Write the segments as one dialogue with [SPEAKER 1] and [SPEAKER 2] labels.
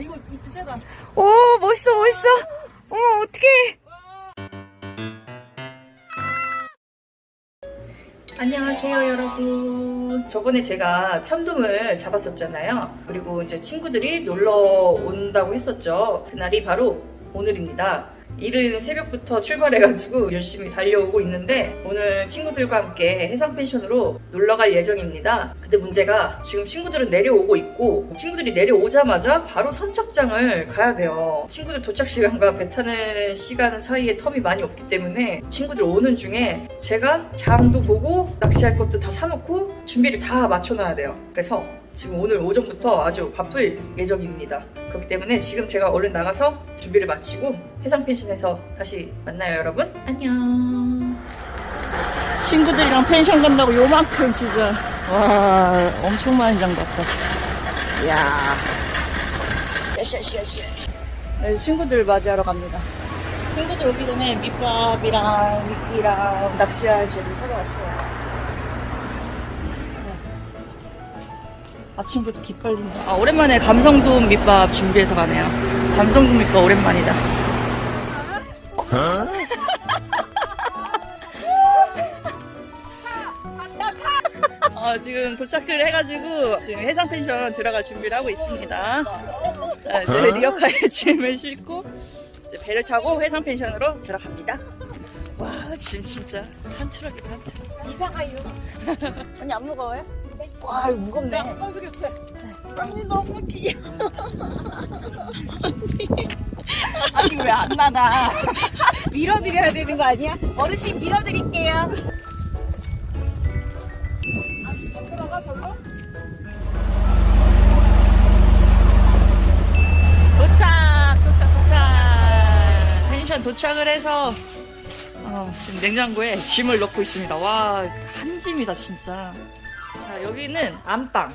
[SPEAKER 1] 이거 이 기세다.
[SPEAKER 2] 오 멋있어 멋있어. 어머 어떡해. 안녕하세요 여러분. 저번에 제가 참돔을 잡았었잖아요. 그리고 이제 친구들이 놀러 온다고 했었죠. 그날이 바로 오늘입니다 이른 새벽부터 출발해가지고 열심히 달려오고 있는데 오늘 친구들과 함께 해상 펜션으로 놀러 갈 예정입니다. 근데 문제가 지금 친구들은 내려오고 있고 친구들이 내려오자마자 바로 선착장을 가야 돼요. 친구들 도착 시간과 배 타는 시간 사이에 텀이 많이 없기 때문에 친구들 오는 중에 제가 장도 보고 낚시할 것도 다 사놓고 준비를 다 맞춰놔야 돼요. 그래서 지금 오늘 오전부터 아주 바쁠 예정입니다. 그렇기 때문에 지금 제가 얼른 나가서 준비를 마치고 해상 펜션에서 다시 만나요, 여러분. 안녕. 친구들이랑 펜션 간다고 요만큼 진짜 와 엄청 많이 장봤다. 이야. 네, 친구들 맞이하러 갑니다. 친구들 오기 전에 밑밥이랑 미끼랑 낚시할 재료 사러 왔어요. 아침부터 기빨리네. 아, 오랜만에 감성돔 밑밥 준비해서 가네요. 감성돔 밑밥 오랜만이다. 아, 지금 도착을 해가지고 지금 해상 펜션 들어갈 준비를 하고 있습니다. 아, 이제 리어카에 짐을 싣고 이제 배를 타고 해상 펜션으로 들어갑니다. 와, 짐 진짜 한 트럭이다 한 트럭.
[SPEAKER 1] 이사가 이거.
[SPEAKER 2] 언니 안 무거워요? 와, 이거 무겁네.
[SPEAKER 1] 버스 교체. 언니 너무 귀여워.
[SPEAKER 2] 아니 왜 안 나가?
[SPEAKER 1] 밀어드려야 되는 거 아니야? 어르신 밀어드릴게요. 들어가 별로?
[SPEAKER 2] 도착, 도착, 도착. 펜션 도착을 해서 어, 지금 냉장고에 짐을 넣고 있습니다. 와, 한 짐이다 진짜. 자, 여기는 안방.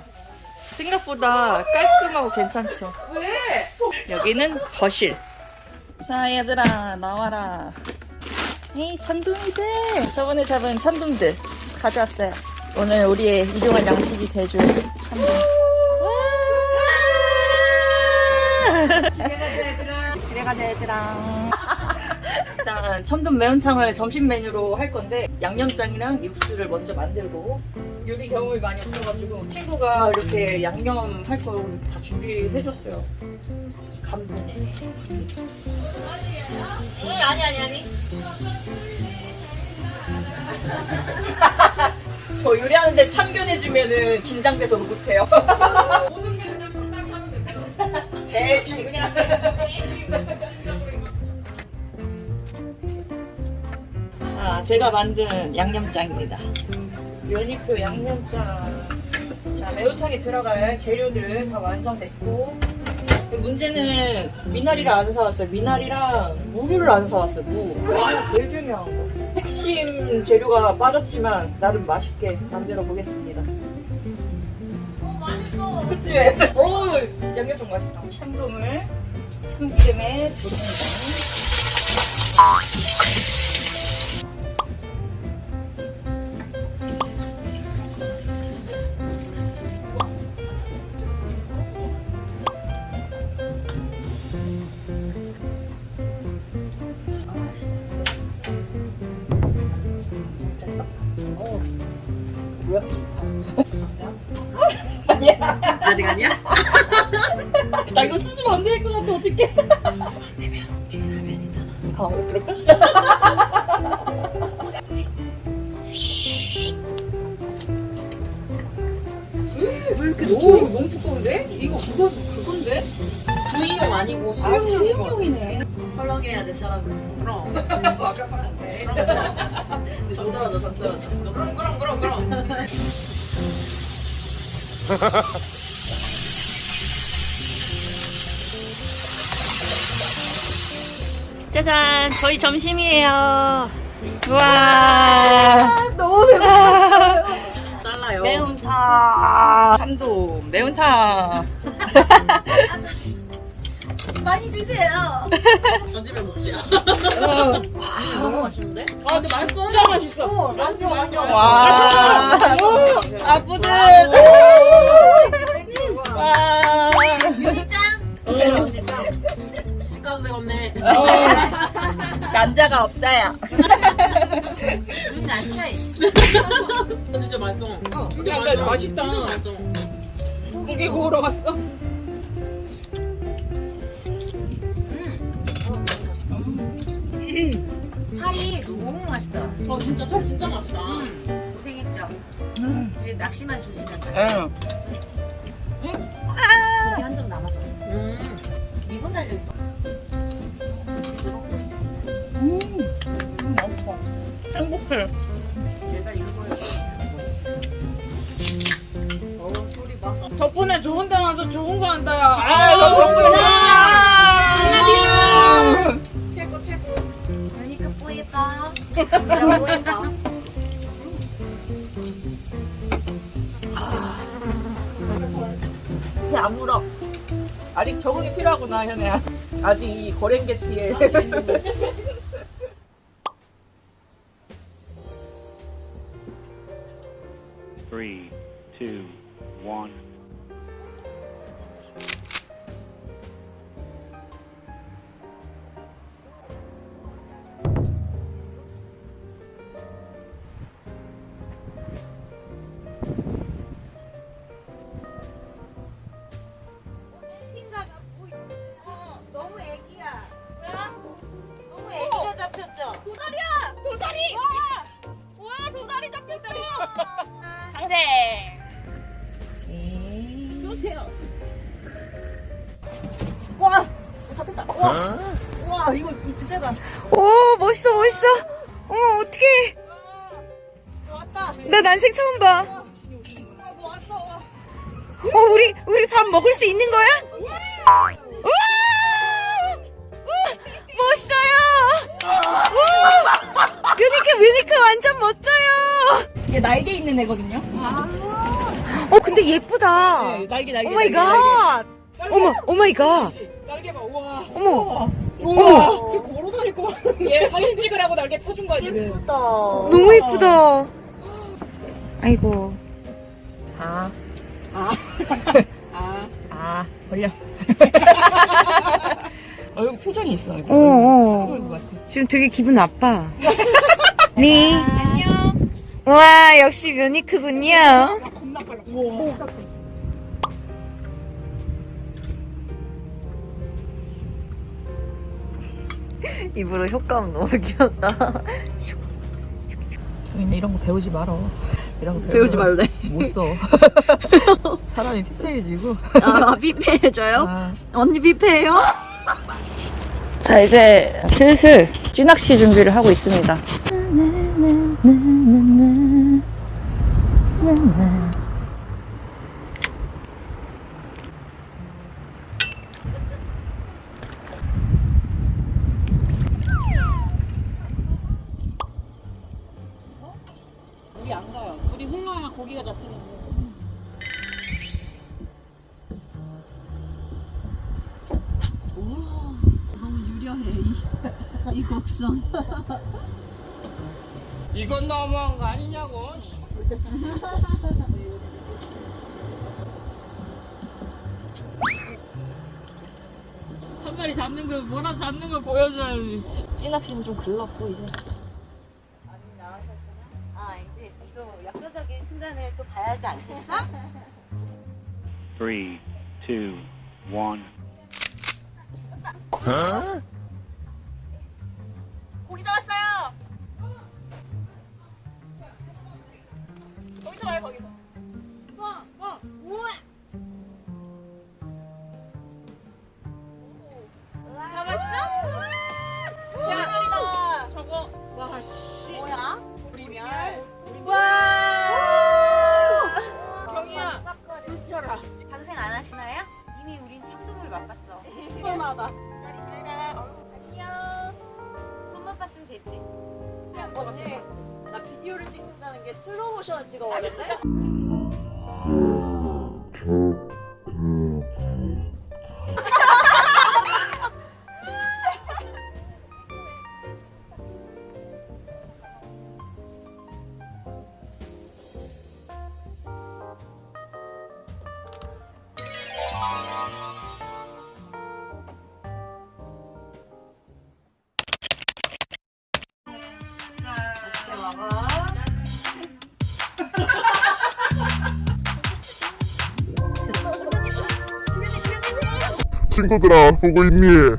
[SPEAKER 2] 생각보다 깔끔하고 괜찮죠.
[SPEAKER 1] 왜?
[SPEAKER 2] 여기는 거실. 자, 얘들아, 나와라. 에이, 참돔이들. 저번에 잡은 참돔들 가져왔어요. 오늘 우리의 일용할 양식이 돼줄 참돔.
[SPEAKER 1] 집에 가자 얘들아.
[SPEAKER 2] 집에 가자 얘들아 일단 참돔 매운탕을 점심 메뉴로 할 건데 양념장이랑 육수를 먼저 만들고 요리 경험이 많이 없어가지고 친구가 이렇게 양념 할 거 다 준비해줬어요. 감동이네 응 아니 아니 아니. 저 요리하는데 참견해주면은 긴장돼서 못해요.
[SPEAKER 1] 모든 게 그냥 적당히 하면 된다.
[SPEAKER 2] 대충 그냥. 아, 제가 만든 양념장입니다. 연잎도 양념장. 자, 매운탕에 들어갈 재료들 다 완성됐고. 문제는 미나리를 안 사왔어요. 미나리랑 무를 안 사왔어요. 무. 와, 제일 중요한 거. 핵심 재료가 빠졌지만 나름 맛있게 만들어 보겠습니다. 어, 맛있어. 그치? 오, 양념장 맛있다. 참돔을 참기름에 두릅니다. 뭐야? 아니야. 아직 아니야? 나 이거 쓰시면 안 될 것 같아, 어떡해. 아, 그럴까? 왜 이렇게 오, 너무 두꺼운데? 이거 그거, 그건데?
[SPEAKER 1] 부위용 아니고
[SPEAKER 2] 아, 수영용이네.
[SPEAKER 3] 헐렁해야 돼 사람은
[SPEAKER 1] 그럼.
[SPEAKER 2] 아까 말한데.
[SPEAKER 3] 정 떨어져 정 떨어져
[SPEAKER 1] 그럼 그럼 그럼 그럼.
[SPEAKER 2] 짜잔, 저희 점심이에요. 우와.
[SPEAKER 1] 너무 배고파.
[SPEAKER 3] 잘라요
[SPEAKER 2] 매운탕. 참돔, 매운탕.
[SPEAKER 1] 많이 주세요.
[SPEAKER 3] 전 집에 먹지요.
[SPEAKER 2] 아,
[SPEAKER 3] 너무 맛있는데?
[SPEAKER 1] 아, 진짜 맛있어. 진짜 맛있어. 어, 만두 만두.
[SPEAKER 2] 와. 아프들. 와.
[SPEAKER 1] 유리짱.
[SPEAKER 3] 시가도 되겠네.
[SPEAKER 1] 남자가 없어요.
[SPEAKER 3] 근데 안 차이. 진짜
[SPEAKER 4] 그러니까 맛있어.
[SPEAKER 3] 진짜 맛있다. 맛있어.
[SPEAKER 4] 고기 구우러 갔어?
[SPEAKER 1] 살이 너무 맛있다.
[SPEAKER 3] 어, 진짜 살 진짜 맛있다.
[SPEAKER 1] 고생했죠. 이제 낚시만 조심하자.
[SPEAKER 2] 응.
[SPEAKER 1] 고기 한점 남았어.
[SPEAKER 3] 음.
[SPEAKER 1] 미분 달려 있어.
[SPEAKER 2] 행복해.
[SPEAKER 1] 그러니까 뽀예봐. 진짜 뽀예봐.
[SPEAKER 2] 안 물어. 아직 적응이 필요하구나, 현애야. 아직 이 고랭게티에.
[SPEAKER 5] Three.
[SPEAKER 2] 이거 이 비싸다.
[SPEAKER 6] 오 멋있어 멋있어 어머 어떡해
[SPEAKER 2] 왔다.
[SPEAKER 6] 나 난생 처음 봐
[SPEAKER 2] 와, 뭐 왔어. 와.
[SPEAKER 6] 어, 우리 우리 밥 먹을 수 있는 거야? 우와 우와, 멋있어요 우와 뮤니크 뮤니크 완전 멋져요
[SPEAKER 2] 이게 날개 있는 애거든요.
[SPEAKER 6] 어 근데 예쁘다
[SPEAKER 2] 네, 날개, 날개.
[SPEAKER 6] 오 마이
[SPEAKER 2] 날개, 날개.
[SPEAKER 6] 갓 어머 오 마이 갓
[SPEAKER 4] 날개 봐, 우와.
[SPEAKER 6] 어머
[SPEAKER 2] 우와. 저 걸어 다닐 거 같은데.
[SPEAKER 4] 얘 사진 찍으라고 날개 펴준 거야, 지금.
[SPEAKER 6] 너무 예쁘다 아이고
[SPEAKER 2] 아,
[SPEAKER 4] 아.
[SPEAKER 2] 아, 벌려. 얼굴 표정이 있어. 이렇게.
[SPEAKER 6] 어, 어.
[SPEAKER 2] 것.
[SPEAKER 6] 지금 되게 기분 나빠 네 안녕 와 역시 뮤니크군요
[SPEAKER 4] 겁나 빨라. 우와.
[SPEAKER 6] 입으로 효과음 너무 귀엽다
[SPEAKER 2] 정인아 이런 거 배우지 말어. 이런 거
[SPEAKER 6] 배우지 말래.
[SPEAKER 2] 못 써. 사람이 피폐해지고.
[SPEAKER 6] 아 뷔페해줘요?
[SPEAKER 2] 아,
[SPEAKER 6] 언니 뷔페해요?
[SPEAKER 7] 자, 이제 슬슬 찌낚시 준비를 하고 있습니다.
[SPEAKER 8] 이건 너무한 거 아니냐고.
[SPEAKER 2] 한 마리 잡는 거, 뭐라 잡는 거 보여줘야지. 찌낚시는 좀 글렀고, 이제.
[SPEAKER 1] 아, 이제 또 역사적인 순간을 또 봐야지 않겠어?
[SPEAKER 5] Three, two, one.
[SPEAKER 2] 고
[SPEAKER 9] 프로모션 찍어버렸네?
[SPEAKER 2] 아 친구들아 보고 있니?